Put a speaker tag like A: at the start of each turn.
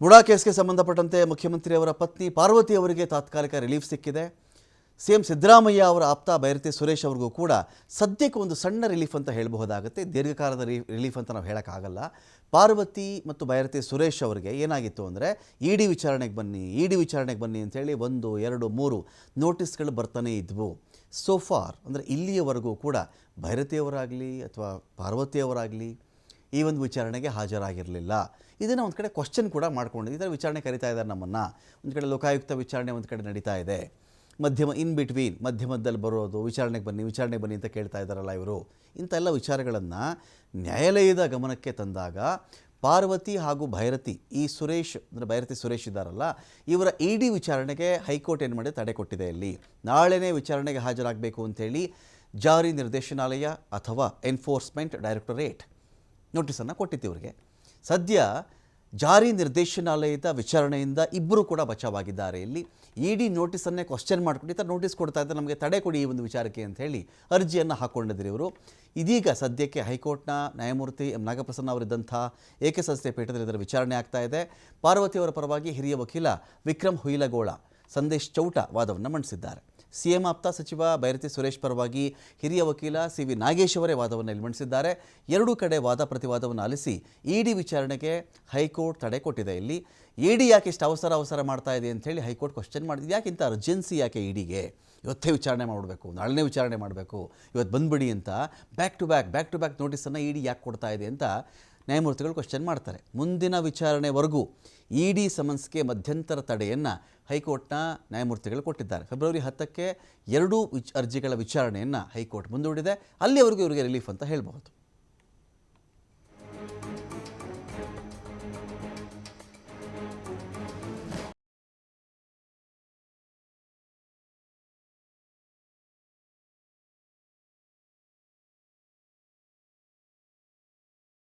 A: ಬುಡಾ ಕೇಸ್ಗೆ ಸಂಬಂಧಪಟ್ಟಂತೆ ಮುಖ್ಯಮಂತ್ರಿಯವರ ಪತ್ನಿ ಪಾರ್ವತಿ ಅವರಿಗೆ ತಾತ್ಕಾಲಿಕ ರಿಲೀಫ್ ಸಿಕ್ಕಿದೆ. ಸಿ ಎಂ ಸಿದ್ದರಾಮಯ್ಯ ಅವರ ಆಪ್ತ ಬೈರತಿ ಸುರೇಶ್ ಅವ್ರಿಗೂ ಕೂಡ ಸದ್ಯಕ್ಕೆ ಒಂದು ಸಣ್ಣ ರಿಲೀಫ್ ಅಂತ ಹೇಳಬಹುದಾಗುತ್ತೆ. ದೀರ್ಘಕಾಲದ ರಿಲೀಫ್ ಅಂತ ನಾವು ಹೇಳೋಕ್ಕಾಗಲ್ಲ. ಪಾರ್ವತಿ ಮತ್ತು ಬೈರತಿ ಸುರೇಶ್ ಅವರಿಗೆ ಏನಾಗಿತ್ತು ಅಂದರೆ ಇ ಡಿ ವಿಚಾರಣೆಗೆ ಬನ್ನಿ ಇ ಡಿ ವಿಚಾರಣೆಗೆ ಬನ್ನಿ ಅಂತೇಳಿ ಒಂದು, ಎರಡು, ಮೂರು ನೋಟಿಸ್ಗಳು ಬರ್ತಾನೆ ಇದ್ವು. ಸೋ ಫಾರ್ ಅಂದರೆ ಇಲ್ಲಿಯವರೆಗೂ ಕೂಡ ಭೈರತಿಯವರಾಗಲಿ ಅಥವಾ ಪಾರ್ವತಿಯವರಾಗಲಿ ಈ ಒಂದು ವಿಚಾರಣೆಗೆ ಹಾಜರಾಗಿರಲಿಲ್ಲ. ಇದನ್ನು ಒಂದು ಕಡೆ ಕ್ವಶನ್ ಕೂಡ ಮಾಡ್ಕೊಂಡಿದ್ದು ಇದರ ವಿಚಾರಣೆ ಕರಿತಾ ಇದ್ದಾರೆ ನಮ್ಮನ್ನು. ಒಂದು ಕಡೆ ಲೋಕಾಯುಕ್ತ ವಿಚಾರಣೆ ಒಂದು ಕಡೆ ನಡೀತಾ ಇದೆ. ಮಧ್ಯಮ ಇನ್ ಬಿಟ್ವೀನ್ ಮಧ್ಯಮದಲ್ಲಿ ಬರೋದು, ವಿಚಾರಣೆಗೆ ಬನ್ನಿ ವಿಚಾರಣೆಗೆ ಬನ್ನಿ ಅಂತ ಕೇಳ್ತಾ ಇದ್ದಾರಲ್ಲ ಇವರು. ಇಂಥೆಲ್ಲ ವಿಚಾರಗಳನ್ನು ನ್ಯಾಯಾಲಯದ ಗಮನಕ್ಕೆ ತಂದಾಗ ಪಾರ್ವತಿ ಹಾಗೂ ಭೈರತಿ, ಈ ಸುರೇಶ್, ಅಂದರೆ ಭೈರತಿ ಸುರೇಶ್ ಇದ್ದಾರಲ್ಲ, ಇವರ ಇ ಡಿ ವಿಚಾರಣೆಗೆ ಹೈಕೋರ್ಟ್ ಏನು ಮಾಡಿ ತಡೆ ಕೊಟ್ಟಿದೆ ಇಲ್ಲಿ. ನಾಳೆನೇ ವಿಚಾರಣೆಗೆ ಹಾಜರಾಗಬೇಕು ಅಂತೇಳಿ ಜಾರಿ ನಿರ್ದೇಶನಾಲಯ ಅಥವಾ ಎನ್ಫೋರ್ಸ್ಮೆಂಟ್ ಡೈರೆಕ್ಟರೇಟ್ ನೋಟಿಸನ್ನು ಕೊಟ್ಟಿತ್ತು ಇವರಿಗೆ. ಸದ್ಯ ಜಾರಿ ನಿರ್ದೇಶನಾಲಯದ ವಿಚಾರಣೆಯಿಂದ ಇಬ್ಬರು ಕೂಡ ಬಚಾವಾಗಿದ್ದಾರೆ. ಇಲ್ಲಿ ಇ ಡಿ ನೋಟಿಸನ್ನೇ ಕ್ವಶನ್ ಮಾಡ್ಕೊಂಡು ಈ ನೋಟಿಸ್ ಕೊಡ್ತಾ ಇದ್ದಾರೆ ನಮಗೆ ತಡೆ ಕೊಡಿ ಈ ಒಂದು ವಿಚಾರಕ್ಕೆ ಅಂತ ಹೇಳಿ ಅರ್ಜಿಯನ್ನು ಹಾಕ್ಕೊಂಡಿದ್ರು ಇವರು. ಇದೀಗ ಸದ್ಯಕ್ಕೆ ಹೈಕೋರ್ಟ್ನ ನ್ಯಾಯಮೂರ್ತಿ ಎಂ ನಾಗಪ್ರಸನ್ನ ಅವರಿದ್ದಂಥ ಏಕಸದಸ್ಯ ಪೀಠದಲ್ಲಿ ಇದರ ವಿಚಾರಣೆ ಆಗ್ತಾ ಇದೆ. ಪಾರ್ವತಿಯವರ ಪರವಾಗಿ ಹಿರಿಯ ವಕೀಲ ವಿಕ್ರಮ್ ಹುಯಿಲಗೋಳ ಸಂದೇಶ್ ಚೌಟ ವಾದವನ್ನು ಮಂಡಿಸಿದ್ದಾರೆ. ಸಿಎಂ ಆಪ್ತ ಸಚಿವ ಬೈರತಿ ಸುರೇಶ್ ಪರವಾಗಿ ಹಿರಿಯ ವಕೀಲ ಸಿ ವಿ ನಾಗೇಶ್ ಅವರೇ ವಾದವನ್ನು ಇಲ್ಲಿ ಮಂಡಿಸಿದ್ದಾರೆ ಎರಡೂ ಕಡೆ ವಾದ ಪ್ರತಿವಾದವನ್ನು ಆಲಿಸಿ ಇಡಿ ವಿಚಾರಣೆಗೆ ಹೈಕೋರ್ಟ್ ತಡೆ ಕೊಟ್ಟಿದೆ. ಇಲ್ಲಿ ಇಡಿ ಯಾಕೆ ಇಷ್ಟು ಅವಸರ ಅವಸರ ಮಾಡ್ತಾ ಇದೆ ಅಂತ ಹೇಳಿ ಹೈಕೋರ್ಟ್ ಕ್ವಶನ್ ಮಾಡಿದೆ. ಯಾಕೆ ಇಂಥ ಅರ್ಜೆನ್ಸಿ ಯಾಕೆ ಇಡಿಗೆ? ಇವತ್ತೇ ವಿಚಾರಣೆ ಮಾಡಬೇಕು, ನಾಳೆನೇ ವಿಚಾರಣೆ ಮಾಡಬೇಕು, ಇವತ್ತು ಬಂದ್ಬಿಡಿ ಅಂತ back to back back to back ನೋಟಿಸನ್ನು ಇಡಿ ಯಾಕೆ ಕೊಡ್ತಾ ಇದೆ ಅಂತ ನ್ಯಾಯಮೂರ್ತಿಗಳು ಕ್ವಶನ್ ಮಾಡ್ತಾರೆ. ಮುಂದಿನ ವಿಚಾರಣೆವರೆಗೂ ಇ ಡಿ ಸಮನ್ಸ್ಗೆ ಮಧ್ಯಂತರ ತಡೆಯನ್ನು ಹೈಕೋರ್ಟ್ನ ನ್ಯಾಯಮೂರ್ತಿಗಳು ಕೊಟ್ಟಿದ್ದಾರೆ. ಫೆಬ್ರವರಿ ಹತ್ತಕ್ಕೆ ಎರಡೂ ವಿಚ್, ಅರ್ಜಿಗಳ ವಿಚಾರಣೆಯನ್ನು ಹೈಕೋರ್ಟ್ ಮುಂದೂಡಿದೆ. ಅಲ್ಲಿವರೆಗೂ ಇವರಿಗೆ ರಿಲೀಫ್ ಅಂತ ಹೇಳ್ಬಹುದು.